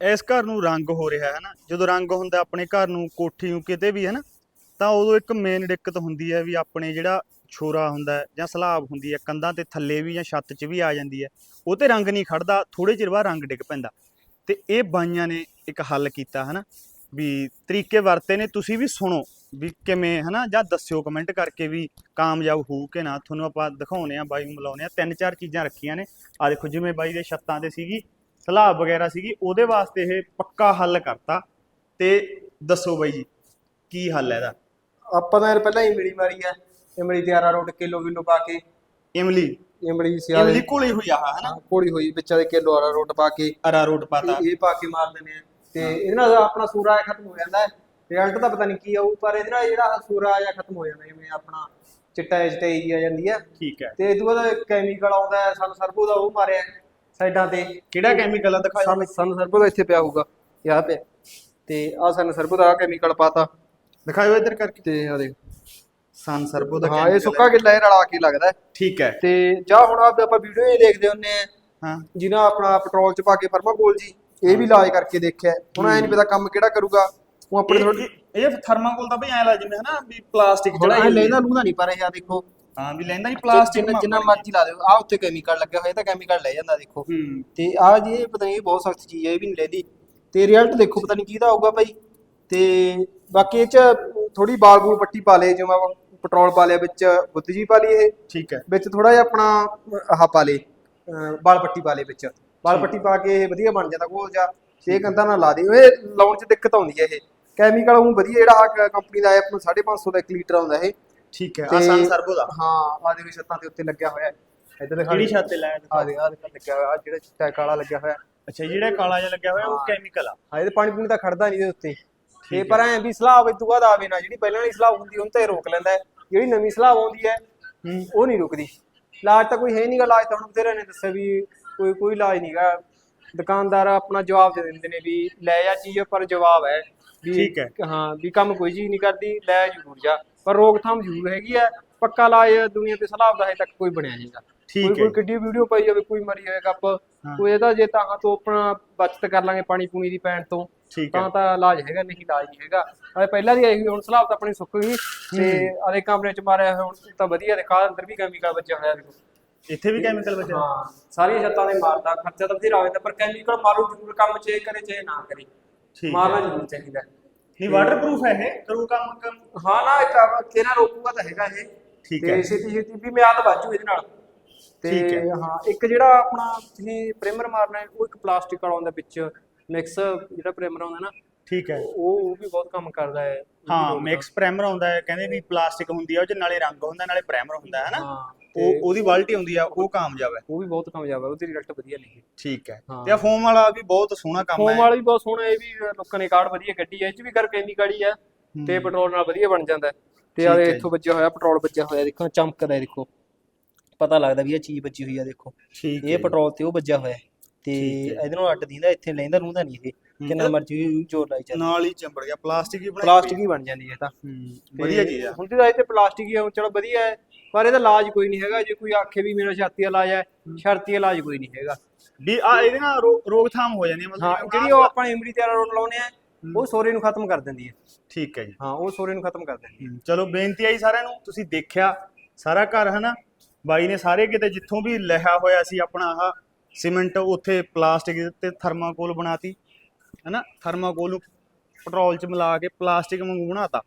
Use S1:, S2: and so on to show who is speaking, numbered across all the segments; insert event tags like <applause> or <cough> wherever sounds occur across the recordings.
S1: ਇਸ ਘਰ ਨੂੰ ਰੰਗ ਹੋ ਰਿਹਾ ਹੈ ਨਾ, ਜਦੋਂ ਰੰਗ ਹੁੰਦਾ ਆਪਣੇ ਘਰ ਨੂੰ ਕੋਠੀ ਨੂੰ ਕਿਤੇ ਵੀ ਹੈ ਨਾ, ਤਾਂ ਉਦੋਂ ਇੱਕ ਮੇਨ ਦਿੱਕਤ ਹੁੰਦੀ ਹੈ ਵੀ ਆਪਣੇ ਜਿਹੜਾ ਛੋਰਾ ਹੁੰਦਾ ਜਾਂ ਸਲਾਬ ਹੁੰਦੀ ਹੈ, ਕੰਧਾਂ ਤੇ ਥੱਲੇ ਵੀ ਜਾਂ ਛੱਤ 'ਚ ਵੀ ਆ ਜਾਂਦੀ ਹੈ, ਉਹ ਤੇ ਰੰਗ ਨਹੀਂ ਖੜਦਾ ਥੋੜੇ ਚਿਰ ਬਾਅਦ ਰੰਗ ਡਿੱਗ ਪੈਂਦਾ। ਤੇ ਇਹ ਬਾਈਆਂ ਨੇ ਇੱਕ ਹੱਲ ਕੀਤਾ ਹੈ ਨਾ, ਵੀ ਤਰੀਕੇ ਵਰਤੇ ਨੇ, ਤੁਸੀਂ ਵੀ ਸੁਣੋ ਵੀ ਕਿਵੇਂ ਹਨਾ ਜਾਂ ਦੱਸਿਓ ਕਮੈਂਟ ਕਰਕੇ ਵੀ ਕਾਮਯਾਬ ਹੋਊ ਕਿ ਨਾ। ਤੁਹਾਨੂੰ ਆਪਾਂ ਦਿਖਾਉਨੇ ਆ ਬਾਈ ਨੂੰ ਮਿਲਾਉਨੇ ਆ ਤਿੰਨ ਚਾਰ ਚੀਜ਼ਾਂ ਰੱਖੀਆਂ ਨੇ। ਆ ਦੇਖੋ, ਜਿਵੇਂ ਬਾਈ ਦੇ ਛੱਤਾਂ ਤੇ ਸੀਗੀ ਸਲਾਬ ਵਗੈਰਾ ਸੀਗੀ ਉਹਦੇ ਵਾਸਤੇ ਇਹ ਪੱਕਾ ਹੱਲ ਕਰਤਾ। ਤੇ ਦੱਸੋ ਬਾਈ ਜੀ ਕੀ ਹੱਲ ਹੈ ਇਹਦਾ?
S2: ਆਪਾਂ ਤਾਂ ਯਾਰ ਪਹਿਲਾਂ ਇਮਲੀ ਮਾਰੀ ਆ ਇਮਲੀ ਤੇ ਆਰਾਰੋਟ ਕਿਲੋ ਕਿਲੋ ਪਾ ਕੇ।
S1: ਇਮਲੀ?
S2: ਇਮਲੀ ਸਿਆਲ।
S1: ਇਮਲੀ ਕੋਲੀ ਹੋਈ ਆ ਹਨਾ
S2: ਕੋੜੀ ਹੋਈ ਵਿੱਚ ਦੇ ਕਿਲੋ ਆਰਾਰੋਟ ਪਾ ਕੇ।
S1: ਅਰਾਰੋਟ ਪਾਤਾ
S2: ਇਹ ਪਾ ਕੇ ਮਾਰ ਦਿੰਦੇ ਆ। ਤੇ ਇਹਦੇ ਨਾਲ ਆਪਣਾ ਸੂਰਾ ਖਤਮ ਹੋ ਜਾਂਦਾ ਹੈ। ਰਿਜ਼ਲਟ ਤਾਂ ਪਤਾ ਨਹੀਂ ਕੀ ਆਊ ਪਰ ਇਹਦੇ ਨਾਲ ਜਿਹੜਾ ਸੂਰਾ ਆਇਆ ਖਤਮ ਹੋ ਜਾਂਦਾ ਜਿਵੇਂ ਆਪਣਾ ਚਿੱਟਾ ਚਟੇਈ ਆ ਜਾਂਦੀ ਹੈ
S1: ਠੀਕ ਹੈ।
S2: ਤੇ ਇਹ ਤੋਂ ਬਾਅਦ ਕੈਮੀਕਲ ਆਉਂਦਾ ਹੈ ਸਾਨੂੰ ਸਰਬੋ ਦਾ ਉਹ ਮਾਰਿਆ। ਸਾਈਡਾਂ ਤੇ
S1: ਕਿਹੜਾ ਕੈਮੀਕਲ ਆ? ਦਿਖਾਓ।
S2: ਸਾਨੂੰ ਸਾਨੂੰ ਸਰਬੋ ਦਾ ਇੱਥੇ ਪਿਆ ਹੋਊਗਾ ਯਾਹ ਪਿਆ। ਤੇ ਆ ਸਾਨੂੰ ਸਰਬੋ ਦਾ ਕੈਮੀਕਲ ਪਾਤਾ।
S1: ਦਿਖਾਓ ਇੱਧਰ ਕਰਕੇ।
S2: ਤੇ ਆ ਦੇਖ।
S1: ਸਨ ਸਰਬੋ ਦਾ
S2: ਹਾਂ ਇਹ ਸੁੱਕਾ। ਗਿੱਲਾ ਇਹ ਰਲਾ ਕੇ ਲੱਗਦਾ ਹੈ।
S1: ਠੀਕ ਹੈ।
S2: ਤੇ ਜਾਂ ਹੁਣ ਆਪ ਆਪਾਂ ਵੀਡੀਓ ਇਹ ਦੇਖਦੇ ਹੁੰਨੇ ਆ
S1: ਹਾਂ।
S2: ਜਿਨ੍ਹਾਂ ਆਪਣਾ ਪੈਟਰੋਲ ਚ ਪਾ ਕੇ ਫਰਮਾਕੋਲ ਜੀ ਇਹ ਵੀ ਇਲਾਜ ਕਰਕੇ ਦੇਖਿਆ ਹੁਣ ਐ ਨਹੀਂ ਪਤਾ ਕੰਮ ਕਿਹੜਾ ਕਰੂਗਾ। ਉਹ ਆਪਣੇ
S1: ਇਹ-
S2: ਥੋੜੀ
S1: ਇਹ- ਇਹ ਥਰਮਾਕੋਲ ਦਾ ਵੀ ਐ ਲਾ ਜਿਵੇਂ ਹਨਾ ਵੀ ਪਲਾਸਟਿਕ ਚੜਾਈ
S2: ਐ ਲੈਂਦਾ ਲੂੰਦਾ ਨਹੀਂ ਪਰ ਇਹ ਆ ਦੇਖੋ
S1: ਹਾਂ ਵੀ ਲੈਂਦਾ ਨਹੀਂ ਪਲਾਸਟਿਕ
S2: ਜਿੰਨਾ ਜਿੰਨਾ ਮਰਜ਼ੀ ਲਾ ਦਿਓ ਆ ਉੱਤੇ ਕੈਮੀਕਲ ਲੱਗਿਆ ਹੋਇਆ ਤਾਂ ਕੈਮੀਕਲ ਲੈ ਜਾਂਦਾ ਦੇਖੋ।
S1: ਹੂੰ।
S2: ਤੇ ਆ ਜੀ ਇਹ ਪਤਾ ਨਹੀਂ ਇਹ ਬਹੁਤ ਸਖਤ ਚੀਜ਼ ਹੈ ਇਹ ਵੀ ਨਹੀਂ ਲੈਦੀ। ਤੇ ਰਿਜ਼ਲਟ ਦੇਖੋ ਪਤਾ ਨਹੀਂ ਕਿਹਦਾ ਆਊਗਾ ਭਾਈ। ਤੇ ਬਾਕੀ ਇਹ ਚ ਥੋੜੀ ਬਾਲ ਬੂਲ ਪੱਟੀ ਪਾ ਲੇ ਜਿਵੇਂ ਪੈਟਰੋਲ ਪਾ ਲਿਆ ਵਿੱਚ ਬੁੱਤ ਜੀ ਪਾ ਲਈ ਇਹ।
S1: ਠੀਕ ਹੈ।
S2: ਵਿੱਚ ਥੋੜਾ ਜਿਹਾ ਆਪਣਾ ਆਹ ਪਾ ਲੇ ਵਾਲ ਪੱਟੀ ਪਾ ਲੇ ਵਿੱਚ। ਵਾਲ ਪੱਟੀ ਪਾ ਕੇ ਇਹ ਵਧੀਆ ਬਣ ਜਾਂਦਾ ਕੋਲ ਜਾ ਛੇ ਕੰਧਾਂ ਨਾਲ ਲਾ ਦੇ। ਇਹ ਲਾਉਣ 'ਚ ਦਿੱਕਤ ਆਉਂਦੀ ਹੈ ਇਹ। ਕੈਮੀਕਲ ਉਹ ਵਧੀਆ ਜਿਹੜਾ ਆ ਕੰਪਨੀ ਦਾ ਆਇਆ ਆਪਣਾ 550 ਦਾ 1 ਲੀਟਰ ਆਉਂਦਾ ਇਹ।
S1: ਠੀਕ ਹੈ
S2: ਤੇ-
S1: ਆਸਾਨ ਸਰਬੋ ਦਾ
S2: ਹਾਂ ਆ ਦੇ ਛੱਤਾਂ ਦੇ ਉੱਤੇ ਲੱਗਿਆ ਹੋਇਆ ਹੈ। ਇੱਧਰ ਦਿਖਾ
S1: ਕਿਹੜੀ। ਛੱਤ ਤੇ ਲਾਇਆ
S2: ਆ ਦੇ ਆ ਦੇ ਲੱਗਿਆ ਹੋਇਆ ਆ ਜਿਹੜਾ ਚਿੱਟਾ ਕਾਲਾ ਲੱਗਿਆ ਹੋਇਆ
S1: ਅੱਛਾ ਜਿਹੜਾ ਕਾਲਾ ਜਿਹਾ ਲੱਗਿਆ ਹੋਇਆ ਉਹ। ਕੈਮੀਕਲ ਆ
S2: ਹਾਂ ਇਹਦੇ ਪਾਣੀ ਪੂਣੀ ਤਾਂ ਖੜਦਾ ਨਹੀਂ ਇਹਦੇ ਉੱਤੇ ਤੇ। ਪਰ ਐ ਵੀ ਸਲਾਬ ਤੋਂ ਬਾਅਦ ਆਵੇ ਨਾ ਜਿਹੜੀ ਪਹਿਲਾਂ ਵਾਲੀ ਸਲਾਬ ਹੁੰਦੀ ਉਹਨੂੰ ਤਾਂ ਇਹ ਰੋਕ ਲੈਂਦਾ ਹੈ ਜਿਹੜੀ ਨਵੀਂ ਸਲਾਬ ਆਉਂਦੀ ਹੈ
S1: ਹੂੰ
S2: ਉਹ ਨਹੀਂ ਰੁਕਦੀ ਇਲਾਜ ਤਾਂ ਕੋਈ ਹੈ ਨਹੀਂਗਾ ਇਲਾਜ ਤਾਂ ਹੁਣ ਬਥੇਰੇ ਨੇ ਦੱਸਿਆ ਵੀ ਕੋਈ ਕੋਈ ਇਲਾਜ ਨਹੀਂਗਾ ਦੁਕਾਨਦਾਰ ਆਪਣਾ ਜਵਾਬ ਦੇ ਦਿੰਦੇ ਨੇ ਵੀ ਲੈ ਜਾ ਚੀਜ਼ ਪਰ ਜਵਾਬ ਹੈ ਵੀ
S1: ਠੀਕ ਹੈ।
S2: ਹਾਂ ਵੀ ਕੰਮ ਕੋਈ ਚੀਜ਼ ਨਹੀਂ ਕਰਦੀ ਲੈ ਜ਼ਰੂਰ ਜਾ ਪਰ ਰੋਕਥਾਮ ਜ਼ਰੂਰ ਹੈਗੀ ਹੈ ਪੱਕਾ ਇਲਾਜ ਦੁਨੀਆ ਤੇ ਸਲਾਬ ਦਾ ਹਜੇ ਤੱਕ ਕੋਈ ਬਣਿਆ ਨਹੀਂਗਾ
S1: ਠੀਕ ਹੈ
S2: ਕੋਈ ਕਿੱਡੀ ਵੀਡੀਓ ਪਾਈ ਜਾਵੇ ਕੋਈ ਮਰੀ ਹੋਏ ਕੱਪ ਕੋਈ ਇਹਦਾ ਜੇ ਤਾਂ ਤੋਂ ਆਪਣਾ ਬਚਤ ਕਰ ਲਾਂਗੇ ਪਾਣੀ ਪੂਣੀ ਦੀ ਪੈਣ ਤੋਂ ਤਾਂ ਤਾਂ ਇਲਾਜ ਹੈਗਾ ਨਹੀਂ ਇਲਾਜ ਨਹੀਂ ਹੈਗਾ। ਅਰੇ ਪਹਿਲਾਂ ਦੀ ਆਈ ਹੁਣ ਸਲਾਬ ਤਾਂ ਆਪਣੀ ਸੁੱਕ ਗਈ। ਤੇ ਅਰੇ ਕਮਰੇ ਚ ਮਾਰਿਆ ਹੁਣ ਤਾਂ ਵਧੀਆ ਦੇਖਾ ਅੰਦਰ ਵੀ ਕੈਮੀਕਲ ਬਚਿਆ ਹੋਇਆ ਦੇਖੋ।
S1: ਇੱਥੇ ਵੀ ਕੈਮੀਕਲ ਬਚਿਆ
S2: ਹਾਂ ਸਾਰੀਆਂ ਛੱਤਾਂ ਦੇ ਮਾਰਦਾ ਖਰਚਾ ਤਾਂ ਬਥੇਰਾ ਹੋ ਜਾਂਦਾ ਪਰ ਕੈਮੀਕਲ ਮਾਰੂ ਜ਼ਰੂਰ ਕੰਮ ਚ ਕਰੇ ਚਾਹੇ ਨਾ ਕਰੇ। ਮਾਰਨਾ ਜ਼ਰੂਰ ਚਾਹੀਦਾ।
S1: ਨਹੀਂ ਵਾਟਰਪ੍ਰੂਫ ਹੈ ਇਹ? ਕਰੂ ਕੰਮ ਕੰਮ।
S2: ਹਾਂ ਨਾ ਇੱਕ ਤੇਰਾ ਰੋਕੂਗਾ ਤਾਂ ਹੈਗਾ ਇਹ।
S1: ਠੀਕ
S2: ਤੇ
S1: ਹੈ।
S2: ਛੇਤੀ ਛੇਤੀ ਵੀ ਮਿਆਦ ਬਾਜੂ ਇਹਦੇ ਨਾਲ। ਤੇ
S1: ਹੈ।
S2: ਇੱਕ ਜਿਹੜਾ ਆਪਣਾ ਤੁਸੀਂ ਪ੍ਰਿਮਰ ਮਾਰਨਾ ਹੈ ਉਹ ਇੱਕ ਪਲਾਸਟਿਕ ਵਾਲਾ ਆਉਂਦਾ ਵਿੱਚ। ਮਿਕਸ ਜਿਹੜਾ ਪ੍ਰਿਮਰ ਆਉਂਦਾ ਨਾ
S1: ਠੀਕ ਹੈ।
S2: ਉਹ ਉਹ ਵੀ ਬਹੁਤ ਕੰਮ ਕਰਦਾ ਹੈ।
S1: ਹਾਂ ਮਿਕਸ ਪ੍ਰਾਈਮਰ ਆਉਂਦਾ ਹੈ ਕਹਿੰਦੇ ਵੀ ਪਲਾਸਟਿਕ ਹੁੰਦੀ ਆ ਉਹ ਚ ਨਾਲੇ ਰੰਗ ਹੁੰਦਾ ਨਾਲੇ ਪ੍ਰਾਈਮਰ ਹੁੰਦਾ ਹੈ ਨਾ? ਉਹ ਉਹਦੀ ਬਾਲਟੀ ਹੁੰਦੀ ਆ ਉਹ ਕਾਮਯਾਬ ਹੈ।
S2: ਉਹ ਵੀ ਬਹੁਤ ਕਾਮਯਾਬ ਹੈ ਉਹਦੀ ਰਿਜ਼ਲਟ ਵਧੀਆ ਲਿਖੀ
S1: ਠੀਕ ਹੈ। ਤੇ ਆ ਫੋਮ ਵਾਲਾ ਵੀ ਬਹੁਤ ਸੋਹਣਾ ਕੰਮ
S2: ਫੋਮ
S1: ਹੈ।
S2: ਵਾਲਾ ਵੀ ਬਹੁਤ ਸੋਹਣਾ ਇਹ ਵੀ ਲੋਕਾਂ ਨੇ ਕਾਰਡ ਵਧੀਆ ਕੱਢੀ ਹੈ ਇਹ ਚ ਵੀ ਕਰ ਕੈਮੀਕਲ ਹੀ ਹੈ। ਤੇ ਪੈਟਰੋਲ ਨਾਲ ਵਧੀਆ ਬਣ ਜਾਂਦਾ। ਤੇ ਆ। ਇੱਥੋਂ ਵੱਜਿਆ ਹੋਇਆ ਪੈਟਰੋਲ ਵੱਜਿਆ ਹੋਇਆ ਦੇਖੋ ਚਮਕਦਾ ਹੈ ਦੇਖੋ। ਪਤਾ ਲੱਗਦਾ ਵੀ ਇਹ ਚੀਜ਼ ਵੱਜੀ ਹੋਈ ਆ ਦੇਖੋ। ਇਹ ਪੈਟਰੋਲ ਤੇ ਉਹ ਵੱਜਿਆ ਹੋਇਆ ਤੇ। ਇਹਦੇ ਨਾਲ ਅੱਡ ਦਿੰਦਾ ਇੱਥੇ ਲੈਂਦਾ ਨੂੰ ਤਾਂ ਨਹੀਂ ਇਹ। ਕਿੰਨਾ ਮਰਜ਼ੀ ਜ਼ੋਰ ਲਾਈ ਚੱਲ।
S1: ਨਾਲ ਹੀ ਚੰਬੜ ਗਿਆ ਪਲਾਸਟਿਕ ਹੀ ਬਣਾਈ
S2: ਪਲਾਸਟਿਕ ਹੀ ਬਣ ਜਾਂਦੀ ਹੈ ਤਾਂ।
S1: ਵਧੀਆ ਚੀਜ਼ ਆ।
S2: ਹੁੰਦੀ ਤਾਂ ਇਹ ਤੇ ਪਲਾਸਟਿਕ ਹੀ ਆ ਚਲੋ ਵਧੀਆ ਹੈ ਪਰ ਇਹਦਾ ਇਲਾਜ ਕੋਈ ਨਹੀਂ ਹੈਗਾ। ਜੇ ਕੋਈ ਆਖੇ ਵੀ ਮੇਰਾ ਛਾਤੀ ਇਲਾਜ ਹੈ ਸ਼ਰਤੀ ਇਲਾਜ ਕੋਈ ਨਹੀਂ ਹੈਗਾ।
S1: ਵੀ ਆ ਇਹਦੇ ਨਾਲ ਰੋਕਥਾਮ ਹੋ ਜਾਂਦੀ ਹੈ ਮਤਲਬ
S2: ਜਿਹੜੀ ਉਹ ਆਪਾਂ ਇਮਲੀ ਤਿਆਰ ਰੋਡ ਲਾਉਨੇ ਆ ਉਹ ਸੋਰੇ ਨੂੰ ਖਤਮ ਕਰ ਦਿੰਦੀ ਹੈ।
S1: ਠੀਕ ਹੈ ਜੀ।
S2: ਹਾਂ ਉਹ ਸੋਰੇ ਨੂੰ ਖਤਮ ਕਰ ਦਿੰਦੀ ਹੈ।
S1: ਚਲੋ ਬੇਨਤੀ ਆਈ ਸਾਰਿਆਂ ਨੂੰ ਤੁਸੀਂ ਦੇਖਿਆ ਸਾਰਾ ਘਰ ਹਨਾ? ਬਾਈ ਨੇ ਸਾਰੇ ਕਿਤੇ ਜਿੱਥੋਂ ਵੀ ਲਿਆ ਹੋਇਆ ਸੀ ਆਪਣਾ ਆਹ ਸੀਮੈਂਟ ਉੱਥੇ ਪਲਾਸਟਿਕ ਤੇ ਥਰਮਾਕੋਲ ਬਣਾਤੀ। ਹਨਾ ਥਰਮਾਕੋਲ ਨੂੰ ਪੈਟਰੋਲ ਚ ਮਿਲਾ ਕੇ ਪਲਾਸਟਿਕ ਵਾਂਗੂ ਬਣਾਤਾ।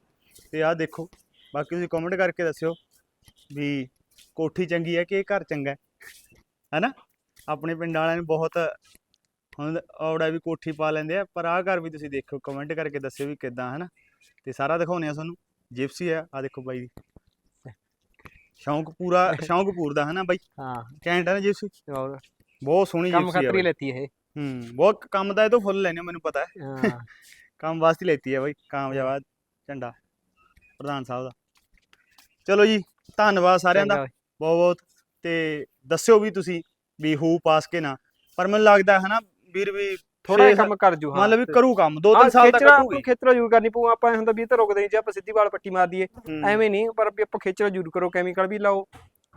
S1: ਤੇ ਆਹ ਦੇਖੋ ਬਾਕੀ ਤੁਸੀਂ ਕਮੈਂਟ ਕਰਕੇ ਦੱਸਿਓ ਵੀ ਕੋਠੀ ਚੰਗੀ ਹੈ ਕਿ ਇਹ ਘਰ ਚੰਗਾ ਹੈ? ਹਨਾ? ਆਪਣੇ ਪਿੰਡ ਵਾਲਿਆਂ ਨੇ ਬਹੁਤ ਹੁਣ ਔੜਾ ਵੀ ਕੋਠੀ ਪਾ ਲੈਂਦੇ ਆ ਪਰ ਆਹ ਘਰ ਵੀ ਤੁਸੀਂ ਦੇਖੋ ਕਮੈਂਟ ਕਰਕੇ ਦੱਸਿਓ ਵੀ ਕਿੱਦਾਂ ਹਨਾ? ਤੇ ਸਾਰਾ ਦਿਖਾਉਣੇ ਆ ਤੁਹਾਨੂੰ ਜਿਪਸੀ ਆ ਆ ਦੇਖੋ ਬਾਈ ਸ਼ੌਂਕ ਪੂਰਾ <laughs> ਸ਼ੌਂਕ ਪੂਰਦਾ ਹੈ ਨਾ ਬਾਈ?
S2: ਹਾਂ।
S1: ਕੈਂਟ ਹੈ ਨਾ ਜਿਪਸੀ ਬਹੁਤ ਸੋਹਣੀ
S2: ਕੰਮ
S1: ਜਿਪਸੀ ਹੈ
S2: ਖਤਰੀ। ਲੈਤੀ ਇਹ।
S1: ਹੂੰ ਬਹੁਤ ਕੰਮ ਦਾ ਇਹ ਤੋਂ ਫੁੱਲ ਲੈਣੇ ਮੈਨੂੰ ਪਤਾ ਹੈ।
S2: ਹਾਂ। <laughs>
S1: ਕੰਮ ਵਾਸਤੇ ਲੈਤੀ ਹੈ ਬਾਈ ਕਾਮਯਾਬ ਝੰਡਾ ਪ੍ਰਧਾਨ ਸਾਹਿਬ ਦਾ। ਚਲੋ ਜੀ ਧੰਨਵਾਦ ਸਾਰਿਆਂ ਦਾ। ਬਹੁਤ ਬਹੁਤ ਤੇ ਦੱਸਿਓ ਵੀ ਤੁਸੀਂ ਵੀ ਹੂ ਪਾਸ ਕੇ ਨਾ ਪਰ ਮੈਨੂੰ ਲੱਗਦਾ ਹੈ ਨਾ ਵੀਰ ਵੀ
S2: ਥੋੜਾ ਜਿਹਾ ਕੰਮ ਕਰ ਜੂ ਹਾਂ
S1: ਮਤਲਬ ਵੀ ਕਰੂ ਕੰਮ ਦੋ ਤਿੰਨ ਸਾਲ ਤੱਕ ਕੱਟੂਗੀ
S2: ਖੇਚਲਾ ਜ਼ਰੂਰ ਕਰਨੀ ਪਊ ਆਪਾਂ ਹੁੰਦਾ ਵੀ ਤਾਂ ਰੁਕਦੇ ਨਹੀਂ ਜੇ ਆਪਾਂ ਸਿੱਧੀ ਵਾਲ ਪੱਟੀ ਮਾਰ ਦਈਏ। ਐਵੇਂ ਨਹੀਂ ਪਰ ਵੀ ਆਪਾਂ ਖੇਚਲਾ ਜ਼ਰੂਰ ਕਰੋ ਕੈਮੀਕਲ ਵੀ ਲਾਓ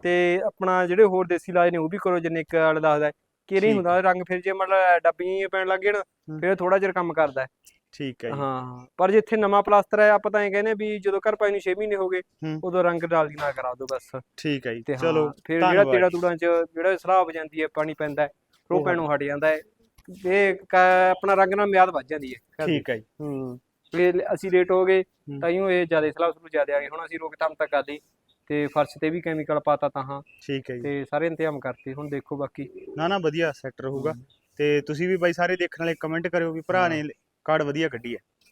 S2: ਤੇ ਆਪਣਾ ਜਿਹੜੇ ਹੋਰ ਦੇਸੀ ਇਲਾਜ ਨੇ ਉਹ ਵੀ ਕਰੋ ਜਿੰਨੇ ਇੱਕ ਵਾਲ ਦੱਸਦਾ
S1: ਠੀਕ
S2: ਹੁੰਦਾ ਰੰਗ ਫਿਰ ਜੇ ਮਤਲਬ ਡੱਬੀਆਂ ਪੈਣ ਲੱਗ ਜਾਣ। ਫਿਰ ਥੋੜਾ ਚਿਰ ਕੰਮ ਕਰਦਾ ਹੈ।
S1: ਠੀਕ ਹੈ ਜੀ
S2: ਹਾਂ ਪਰ ਜਿੱਥੇ ਨਵਾਂ ਪਲਾਸਟਰ ਹੈ ਆਪਾਂ ਤਾਂ ਐਂ ਕਹਿੰਦੇ ਵੀ ਜਦੋਂ ਘਰ ਪਾਈ ਨੂੰ 6 ਮਹੀਨੇ ਹੋ ਗਏ। ਉਦੋਂ ਰੰਗ ਨਾਲ ਦੀ ਨਾ ਕਰਾ ਦਿਓ ਬਸ
S1: ਠੀਕ ਹੈ ਜੀ
S2: ਤੇ
S1: ਚਲੋ
S2: ਫਿਰ ਜਿਹੜਾ ਤੇੜਾ। ਤੂੜਾਂ ਚ ਜਿਹੜਾ ਸਲਾਬ ਜਾਂਦੀ ਹੈ ਪਾਣੀ ਪੈਂਦਾ
S1: ਉਹ
S2: ਪੈਣੋਂ ਹਟ ਜਾਂਦਾ ਹੈ ਇਹ ਆਪਣਾ ਰੰਗ ਨਾਲ ਮਿਆਦ ਵੱਜ ਜਾਂਦੀ ਹੈ।
S1: ਠੀਕ ਹੈ ਜੀ
S2: ਹੂੰ ਤੇ ਅਸੀਂ ਲੇਟ ਹੋ ਗਏ। ਤਾਈਓ ਇਹ ਜ਼ਿਆਦਾ ਸਲਾਬ ਸਲੂ ਜ਼ਿਆਦਾ ਆ ਗਏ ਹੁਣ ਅਸੀਂ ਰੋਕਥਾਮ ਤੱਕ ਕਰ ਲਈ ਤੇ ਫਰਸ਼ ਤੇ ਵੀ ਕੈਮੀਕਲ ਪਾਤਾ ਤਾਂ ਹਾਂ।
S1: ਠੀਕ ਹੈ ਜੀ।
S2: ਤੇ ਸਾਰੇ ਇੰਤਜ਼ਾਮ ਕਰਤੇ ਹੁਣ ਦੇਖੋ ਬਾਕੀ।
S1: ਨਾ ਨਾ ਵਧੀਆ ਸੈਟ ਰਹੂਗਾ। ਤੇ ਤੁਸੀਂ ਵੀ ਬਾਈ ਸਾਰੇ ਦੇਖਣ ਵਾਲੇ ਕਮੈਂਟ ਕਰਿਓ ਵੀ ਭਰਾ ਨੇ ਕਾਰਡ ਵਧੀਆ ਕੱਢੀ ਹੈ।